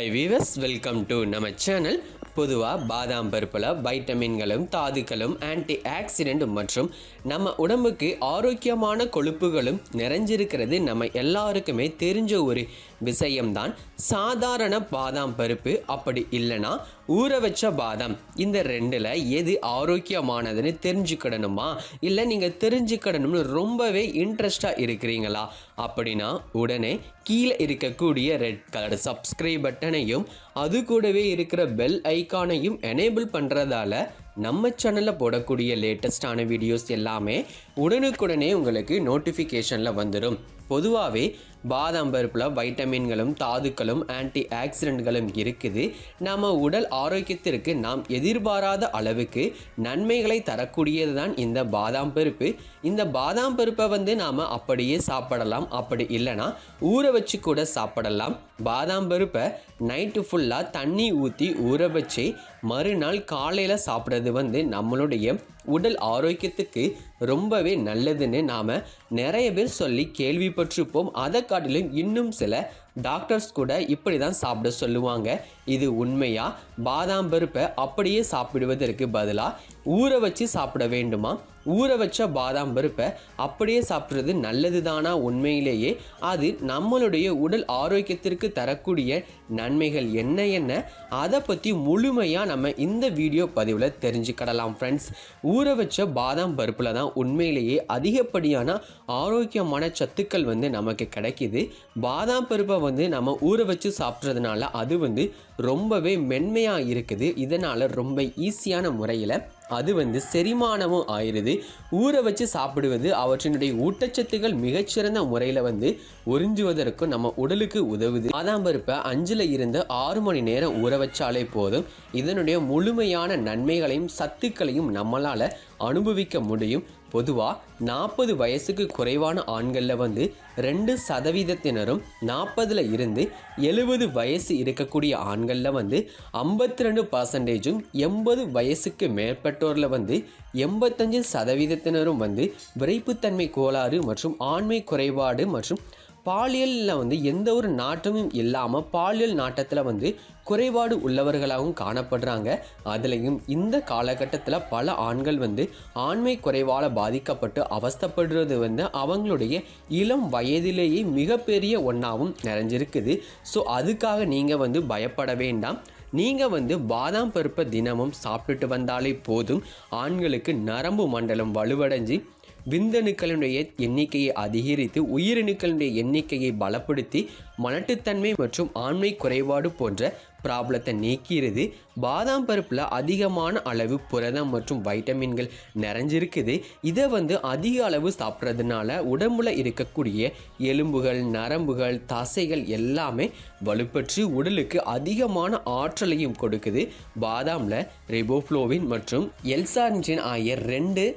Hi viewers welcome to நம்ம channel பொதுவாக பாதாம் பருப்பில் வைட்டமின்களும் தாதுக்களும் ஆன்டி ஆக்சிடென்ட் மற்றும் நம்ம உடம்புக்கு ஆரோக்கியமான கொழுப்புகளும் நிறைஞ்சிருக்கிறது. நம்ம எல்லாருக்குமே தெரிஞ்ச ஒரு விஷயம்தான் சாதாரண பாதாம் பருப்பு. அப்படி இல்லைன்னா ஊற வச்ச பாதாம் இந்த ரெண்டில் எது ஆரோக்கியமானதுன்னு தெரிஞ்சுக்கிடணுமா? இல்லை நீங்கள் தெரிஞ்சுக்கிடணும்னு ரொம்பவே இன்ட்ரெஸ்டாக இருக்கிறீங்களா? அப்படின்னா உடனே கீழே இருக்கக்கூடிய ரெட் கலர் சப்ஸ்கிரைப் பட்டனையும் அது கூடவே இருக்கிற பெல் ஐக்கானையும் எனேபிள் பண்ணுறதால நம்ம சேனலில் போடக்கூடிய லேட்டஸ்டான வீடியோஸ் எல்லாமே உடனுக்குடனே உங்களுக்கு நோட்டிஃபிகேஷனில் வந்துடும் பொதுவாகவே பாதாம் பருப்பில் வைட்டமின்களும் தாதுக்களும் ஆன்டி ஆக்சிடென்ட்களும் இருக்குது. நம்ம உடல் ஆரோக்கியத்திற்கு நாம் எதிர்பாராத அளவுக்கு நன்மைகளை தரக்கூடியது தான் இந்த பாதாம் பருப்பு. இந்த பாதாம் பருப்பை வந்து நாம் அப்படியே சாப்பிடலாம். அப்படி இல்லைன்னா ஊற வச்சு கூட சாப்பிடலாம். பாதாம் பருப்பை நைட்டு ஃபுல்லாக தண்ணி ஊற்றி ஊற வச்சு மறுநாள் காலையில் சாப்பிட்றது வந்து நம்மளுடைய உடல் ஆரோக்கியத்துக்கு ரொம்பவே நல்லதுன்னு நாம் நிறைய பேர் சொல்லி கேள்விப்பட்டிருப்போம். அதை காட்டிலும் இன்னும் சில டாக்டர்ஸ் கூட இப்படி தான் சாப்பிட சொல்லுவாங்க. இது உண்மையாக பாதாம் பருப்பை அப்படியே சாப்பிடுவதற்கு பதிலாக ஊற வச்சு சாப்பிட வேண்டுமா? ஊற வச்ச பாதாம் பருப்பை அப்படியே சாப்பிட்றது நல்லது தானா உண்மையிலேயே? அது நம்மளுடைய உடல் ஆரோக்கியத்திற்கு தரக்கூடிய நன்மைகள் என்ன என்ன? அதை பற்றி முழுமையாக நம்ம இந்த வீடியோ பதிவில் தெரிஞ்சுக்கிடலாம் ஃப்ரெண்ட்ஸ் ஊற வச்ச பாதாம் பருப்பில் தான் உண்மையிலேயே அதிகப்படியான ஆரோக்கியமான சத்துக்கள் வந்து நமக்கு கிடைக்கிது. பாதாம் பருப்பை வந்து நம்ம ஊற வச்சு சாப்பிட்றதுனால அது வந்து ரொம்பவே மென்மையாக இருக்குது. இதனால் ரொம்ப ஈஸியான முறையில் அது வந்து செரிமானமும் ஆயிடுது. ஊற வச்சு சாப்பிடுவது அவற்றினுடைய ஊட்டச்சத்துக்கள் மிகச்சிறந்த முறையில் வந்து உறிஞ்சுவதற்கும் நம்ம உடலுக்கு உதவுது. பாதாம் பருப்பை அஞ்சில் இருந்து ஆறு மணி நேரம் ஊற வச்சாலே போதும். இதனுடைய முழுமையான நன்மைகளையும் சத்துக்களையும் நம்மளால் அனுபவிக்க முடியும். பொதுவாக நாற்பது வயசுக்கு குறைவான ஆண்களில் வந்து ரெண்டு சதவீதத்தினரும் நாற்பதில் இருந்து எழுபது வயசு இருக்கக்கூடிய ஆண்களில் வந்து ஐம்பத்தி ரெண்டு பர்சன்டேஜும் எண்பது வயசுக்கு மேற்பட்டோரில் வந்து எண்பத்தஞ்சு சதவீதத்தினரும் வந்து விரைப்புத்தன்மை கோளாறு மற்றும் ஆண்மை குறைபாடு மற்றும் பாலியலில் வந்து எந்த ஒரு நாட்டமும் இல்லாமல் பாலியல் நாட்டத்தில் வந்து குறைபாடு உள்ளவர்களாகவும் காணப்படுறாங்க. அதுலேயும் இந்த காலகட்டத்தில் பல ஆண்கள் வந்து ஆண்மை குறைவால் பாதிக்கப்பட்டு அவஸ்தப்படுறது வந்து அவங்களுடைய இளம் வயதிலேயே மிகப்பெரிய ஒன்றாவும் நிறைஞ்சிருக்குது. ஸோ அதுக்காக நீங்கள் வந்து பயப்பட வேண்டாம். நீங்கள் வந்து பாதாம் பருப்பை தினமும் சாப்பிட்டுட்டு வந்தாலே போதும். ஆண்களுக்கு நரம்பு மண்டலம் வலுவடைஞ்சு விந்தணுக்களுடைய எண்ணிக்கையை அதிகரித்து உயிரணுக்களுடைய எண்ணிக்கையை பலப்படுத்தி மலட்டுத்தன்மை மற்றும் ஆண்மை குறைபாடு போன்ற ப்ராப்ளத்தை நீக்கிறது. பாதாம் பருப்பில் அதிகமான அளவு புரதம் மற்றும் வைட்டமின்கள் நிறைஞ்சிருக்குது. இதை வந்து அதிக அளவு சாப்பிட்றதுனால உடம்புல இருக்கக்கூடிய எலும்புகள் நரம்புகள் தசைகள் எல்லாமே வலுப்பற்று உடலுக்கு அதிகமான ஆற்றலையும் கொடுக்குது. பாதாமில் ரிபோஃப்ளோவின் மற்றும் எல்சான்ஜின் ஆகிய ரெண்டு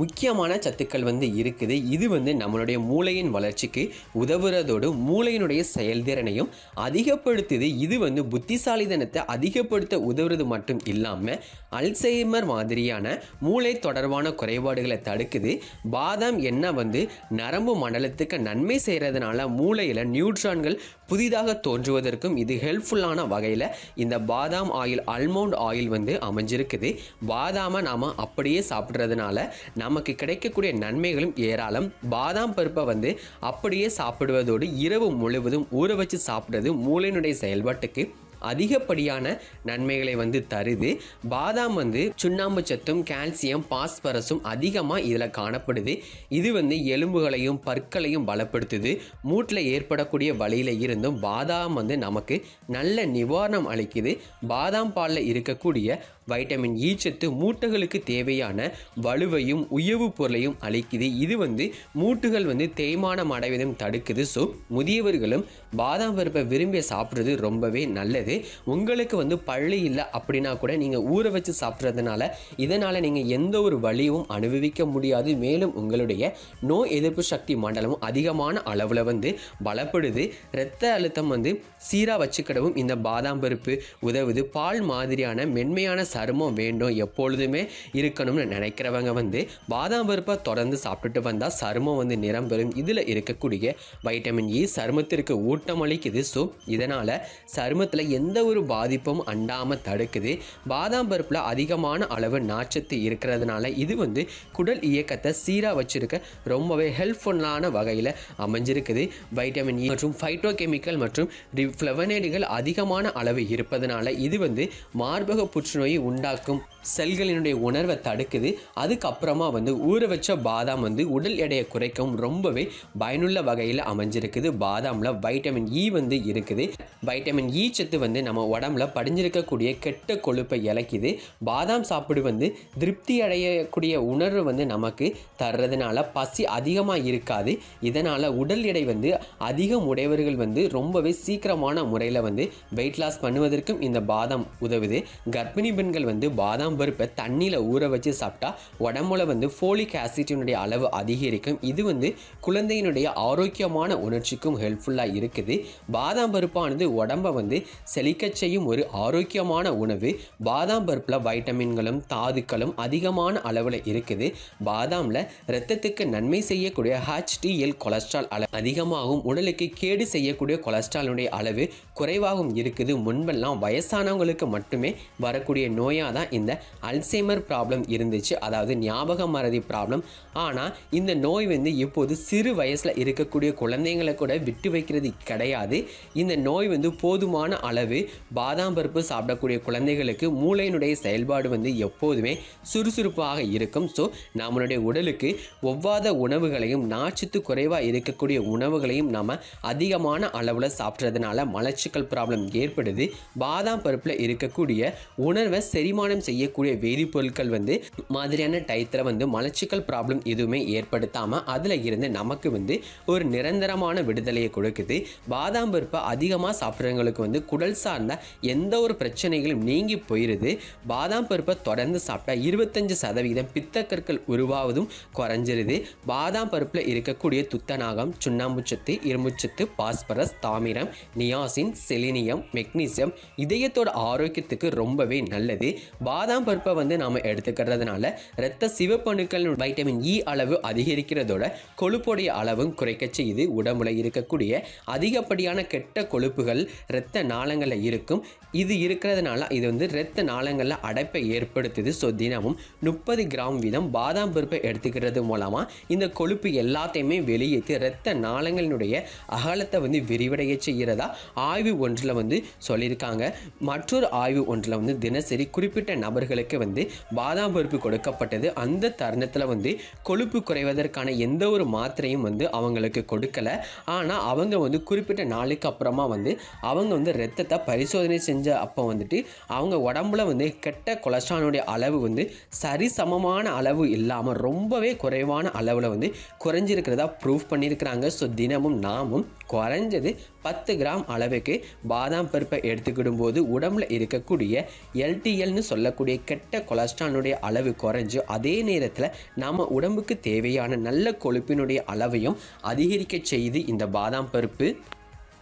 முக்கியமான சத்துக்கள் வந்து இருக்குது. இது வந்து நம்மளுடைய மூளையின் வளர்ச்சிக்கு உதவுறதோடு மூளையினுடைய செயல்திறனையும் அதிகப்படுத்துது. இது வந்து புத்திசாலிதனத்தை அதிகப்படுத்த உதவுறது மட்டும் இல்லாமல் அல்சைமர் மாதிரியான மூளை தொடர்பான குறைபாடுகளை தடுக்குது. பாதாம் எண்ணெய் வந்து நரம்பு மண்டலத்துக்கு நன்மை செய்கிறதுனால மூளையில் நியூட்ரான்கள் புதிதாக தோன்றுவதற்கும் இது ஹெல்ப்ஃபுல்லான வகையில் இந்த பாதாம் ஆயில் அல்மோண்ட் ஆயில் வந்து அமைஞ்சிருக்குது. பாதாமை நாம் அப்படியே சாப்பிட்றதுனால நமக்கு கிடைக்கக்கூடிய நன்மைகளும் ஏராளம். பாதாம் பருப்பை வந்து அப்படியே சாப்பிடுவதோடு இரவு முழுவதும் ஊற வச்சு சாப்பிட்றது மூளையினுடைய செயல்பாட்டுக்கு அதிகப்படியான நன்மைகளை வந்து தருது. பாதாம் வந்து சுண்ணாம்பு சத்தும் கால்சியம் பாஸ்பரஸும் அதிகமாக இதில் காணப்படுது. இது வந்து எலும்புகளையும் பற்களையும் பலப்படுத்துது. மூட்டில் ஏற்படக்கூடிய வழியில் இருந்தும் பாதாம் வந்து நமக்கு நல்ல நிவாரணம் அளிக்குது. பாதாம் பாலில் இருக்கக்கூடிய வைட்டமின் இ e சத்து மூட்டுகளுக்கு தேவையான வலுவையும் உயவு பொருளையும் அளிக்குது. இது வந்து மூட்டுகள் வந்து தேய்மானம் அடைவதும் தடுக்குது. ஸோ முதியவர்களும் பாதாம் பருப்பை விரும்பி சாப்பிட்றது ரொம்பவே நல்லது. உங்களுக்கு வந்து பள்ளி இல்லை அப்படின்னா கூட நீங்கள் ஊற வச்சு சாப்பிட்றதுனால இதனால் நீங்கள் எந்த ஒரு வலியும் அனுபவிக்க முடியாது. மேலும் உங்களுடைய நோய் எதிர்ப்பு சக்தி மண்டலமும் அதிகமான அளவில் வந்து பலப்படுது. இரத்த அழுத்தம் வந்து சீராக வச்சுக்கிடவும் இந்த பாதாம் பருப்பு உதவுது. பால் மாதிரியான மென்மையான சருமம் வேண்டும் எப்பொழுதுமே இருக்கணும்னு நினைக்கிறவங்க வந்து பாதாம் பருப்பை தொடர்ந்து சாப்பிட்டுட்டு வந்தால் சருமம் வந்து நிறம் பெறும். இதில் இருக்கக்கூடிய வைட்டமின் இ e சருமத்திற்கு ஊட்டம் அளிக்குது. ஸோ இதனால் சருமத்தில் எந்த ஒரு பாதிப்பும் அண்டாமல் தடுக்குது. பாதாம் பருப்பில் அதிகமான அளவு நாச்சத்து இருக்கிறதுனால இது வந்து குடல் இயக்கத்தை சீராக வச்சுருக்க ரொம்பவே ஹெல்ப்ஃபுல்லான வகையில் அமைஞ்சிருக்குது. வைட்டமின் இ e மற்றும் ஃபைட்டோ கெமிக்கல் மற்றும் ஃப்ளவனேடுகள் அதிகமான அளவு இருப்பதனால இது வந்து மார்பக புற்றுநோயை உண்டாக்கும் செல்களினுடைய உணர்வை தடுக்குது. அதுக்கப்புறமா வந்து ஊற வச்ச பாதாம் வந்து உடல் எடையை குறைக்கவும் ரொம்பவே பயனுள்ள வகையில் அமைஞ்சிருக்குது. பாதாமில் வைட்டமின் இ e வந்து இருக்குது. வைட்டமின் இ e சத்து வந்து நம்ம உடம்புல படிஞ்சிருக்கக்கூடிய கெட்ட கொழுப்பை இழக்குது. பாதாம் சாப்பிடு வந்து திருப்தி அடையக்கூடிய உணர்வு வந்து நமக்கு தர்றதுனால பசி அதிகமாக இருக்காது. இதனால் உடல் எடை வந்து அதிகம் உடையவர்கள் வந்து ரொம்பவே சீக்கிரமான முறையில் வந்து வெயிட் லாஸ் பண்ணுவதற்கும் இந்த பாதாம் உதவுது. கர்ப்பிணி பெண்கள் வந்து பாதாம் பருப்பை தண்ணியில் ஊற வச்சு சாப்பிட்டா உடம்புல வந்து ஃபோலிக் ஆசிட்டினுடைய அளவு அதிகரிக்கும். இது வந்து குழந்தையினுடைய ஆரோக்கியமான உணர்ச்சிக்கும் ஹெல்ப்ஃபுல்லாக இருக்குது. பாதாம் பருப்பானது உடம்பை வந்து செழிக்கச் செய்யும் ஒரு ஆரோக்கியமான உணவு. பாதாம் பருப்பில் வைட்டமின்களும் தாதுக்களும் அதிகமான அளவில் இருக்குது. பாதாமில் இரத்தத்துக்கு நன்மை செய்யக்கூடிய ஹெச்டிஎல் கொலஸ்ட்ரால் அளவு அதிகமாகவும் உடலுக்கு கேடு செய்யக்கூடிய கொலஸ்ட்ராலுடைய அளவு குறைவாகவும் இருக்குது. முன்பெல்லாம் வயசானவங்களுக்கு மட்டுமே வரக்கூடிய நோயாக தான் இந்த அல்சைமர் ப்ராப்ளம் இருந்துச்சு. அதாவது ஞாபக மறதி ப்ராப்ளம் ஆனால் இந்த நோய் வந்து இப்போது சிறு வயசில் இருக்கக்கூடிய குழந்தைங்களை கூட விட்டு வைக்கிறது கிடையாது. இந்த நோய் வந்து போதுமான அளவு பாதாம் பருப்பு சாப்பிடக்கூடிய குழந்தைகளுக்கு மூளையினுடைய செயல்பாடு வந்து எப்போதுமே சுறுசுறுப்பாக இருக்கும். ஸோ நம்மளுடைய உடலுக்கு ஒவ்வாத உணவுகளையும் நாச்சத்து குறைவாக இருக்கக்கூடிய உணவுகளையும் நாம் அதிகமான அளவில் சாப்பிட்றதுனால மலச்சிக்கல் ப்ராப்ளம் ஏற்படுது. பாதாம் பருப்பில் இருக்கக்கூடிய உணர்வை செரிமானம் செய்ய இருக்கக்கூடிய வேதிப்பொருட்கள் வந்து மாதிரியான டயத்தில் வந்து மலச்சிக்கல் ப்ராப்ளம் எதுவுமே ஏற்படுத்தாமல் அதில் இருந்து நமக்கு வந்து ஒரு நிரந்தரமான விடுதலையை கொடுக்குது. பாதாம் பருப்பை அதிகமாக சாப்பிட்றவங்களுக்கு வந்து குடல் சார்ந்த எந்த ஒரு பிரச்சனைகளும் நீங்கி போயிடுது பாதாம் பருப்பை தொடர்ந்து சாப்பிட்டா இருபத்தஞ்சு சதவீதம் பித்தக்கற்கள் உருவாவதும் குறைஞ்சிருது. பாதாம் பருப்பில் இருக்கக்கூடிய துத்தநாகம் சுண்ணாம்புச்சத்து இரும்புச்சத்து பாஸ்பரஸ் தாமிரம் நியாசின் செலினியம் மெக்னீசியம் இதயத்தோட ஆரோக்கியத்துக்கு ரொம்பவே நல்லது. பாதாம் பருப்பை வந்து நாம் எடுத்துக்கிறதுனால இரத்த சிவப்பணுக்கள் வைட்டமின் இ e அளவு அதிகரிக்கிறதோட கொழுப்புடைய அளவும் குறைக்க செய்யுது. உடம்புல இருக்கக்கூடிய அதிகப்படியான கெட்ட கொழுப்புகள் இரத்த நாளங்களில் இருக்கும். இது இருக்கிறதுனால இது வந்து இரத்த நாளங்களில் அடைப்பை ஏற்படுத்துது. ஸோ தினமும் முப்பது கிராம் வீதம் பாதாம் பருப்பை எடுத்துக்கிறது மூலமாக இந்த கொழுப்பு எல்லாத்தையுமே வெளியேற்றி இரத்த நாளங்களினுடைய அகலத்தை வந்து விரிவடைய செய்கிறதா ஆய்வு ஒன்றில் வந்து சொல்லியிருக்காங்க. மற்றொரு ஆய்வு ஒன்றில் வந்து தினசரி குறிப்பிட்ட நபர் அவர்களுக்கு வந்து பாதாம் பருப்பு கொடுக்கப்பட்டது. அந்த தருணத்தில் வந்து கொழுப்பு குறைவதற்கான எந்த ஒரு மாத்திரையும் வந்து அவங்களுக்கு கொடுக்கல. ஆனால் அவங்க வந்து குறிப்பிட்ட நாளுக்கு அப்புறமா வந்து அவங்க வந்து ரத்தத்தை பரிசோதனை செஞ்ச அப்போ வந்துட்டு அவங்க உடம்புல வந்து கெட்ட கொலஸ்ட்ராலுடைய அளவு வந்து சரிசமமான அளவு இல்லாமல் ரொம்பவே குறைவான அளவில் வந்து குறைஞ்சிருக்கிறதா ப்ரூவ் பண்ணியிருக்கிறாங்க. ஸோ தினமும் நாமும் குறைஞ்சது பத்து கிராம் அளவுக்கு பாதாம் பருப்பை எடுத்துக்கிடும் போது உடம்புல இருக்கக்கூடிய எல்டிஎல்னு சொல்லக்கூடிய கெட்ட கொலஸ்ட்ராலுடைய அளவு குறைஞ்சு அதே நேரத்தில் நம்ம உடம்புக்கு தேவையான நல்ல கொழுப்பினுடைய அளவையும் அதிகரிக்க செய்து இந்த பாதாம் பருப்பு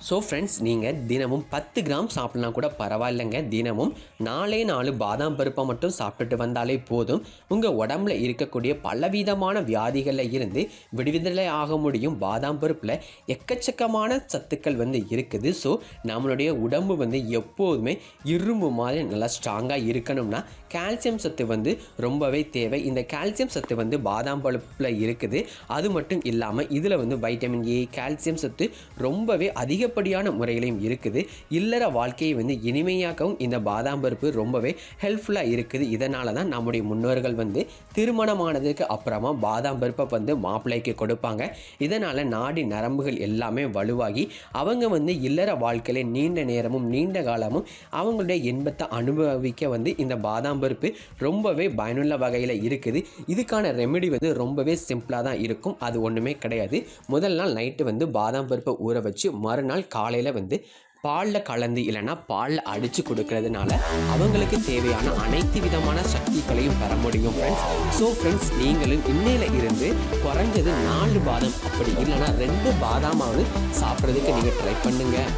ஸோ ஃப்ரெண்ட்ஸ் நீங்கள் தினமும் பத்து கிராம் சாப்பிட்னா கூட பரவாயில்லைங்க. தினமும் நாலே நாலு பாதாம் பருப்பை மட்டும் சாப்பிட்டுட்டு வந்தாலே போதும். உங்கள் உடம்புல இருக்கக்கூடிய பலவிதமான வியாதிகளில் இருந்து விடுவிதலை ஆக முடியும். பாதாம் பருப்பில் எக்கச்சக்கமான சத்துக்கள் வந்து இருக்குது. ஸோ நம்மளுடைய உடம்பு வந்து எப்போதுமே இரும்பு மாதிரி நல்லா ஸ்ட்ராங்காக இருக்கணும்னா கால்சியம் சத்து வந்து ரொம்பவே தேவை. இந்த கால்சியம் சத்து வந்து பாதாம் பருப்பில் இருக்குது. அது மட்டும் இல்லாமல் இதில் வந்து வைட்டமின் ஏ கால்சியம் சத்து ரொம்பவே அதிகப்படியான முறையிலையும் இருக்குது. இல்லற வாழ்க்கையை வந்து இனிமையாக்கவும் இந்த பாதாம் பருப்பு ரொம்பவே ஹெல்ப்ஃபுல்லாக இருக்குது. இதனால தான் நம்முடைய முன்னோர்கள் வந்து திருமணமானதுக்கு அப்புறமா பாதாம் பருப்பை வந்து மாப்பிள்ளைக்கு கொடுப்பாங்க. இதனால் நாடி நரம்புகள் எல்லாமே வலுவாகி அவங்க வந்து இல்லற வாழ்க்கையில் நீண்ட நேரமும் நீண்ட காலமும் அவங்களுடைய இன்பத்தை அனுபவிக்க வந்து இந்த பாதாம் பருப்பு ரொம்பவே பயனுள்ள வகையில் இருக்குது. இதுக்கான ரெமெடி வந்து ரொம்பவே சிம்பிளாக தான் இருக்கும். அது ஒன்றுமே கிடையாது. முதல் நாள் நைட்டு வந்து பாதாம் பருப்பை ஊற வச்சு மறுநாள் காலையில் வந்து பாலில் கலந்து இல்லைன்னா பாலில் அடித்து கொடுக்கறதுனால அவங்களுக்கு தேவையான அனைத்து விதமான சக்திகளையும் பெற முடியும் ஃப்ரெண்ட்ஸ் ஸோ ஃப்ரெண்ட்ஸ் நீங்களும் இன்னையில் இருந்து குறைஞ்சது நாலு பாதாம் அப்படி இல்லைன்னா ரெண்டு பாதாமாவது சாப்பிட்றதுக்கு நீங்கள் ட்ரை பண்ணுங்கள்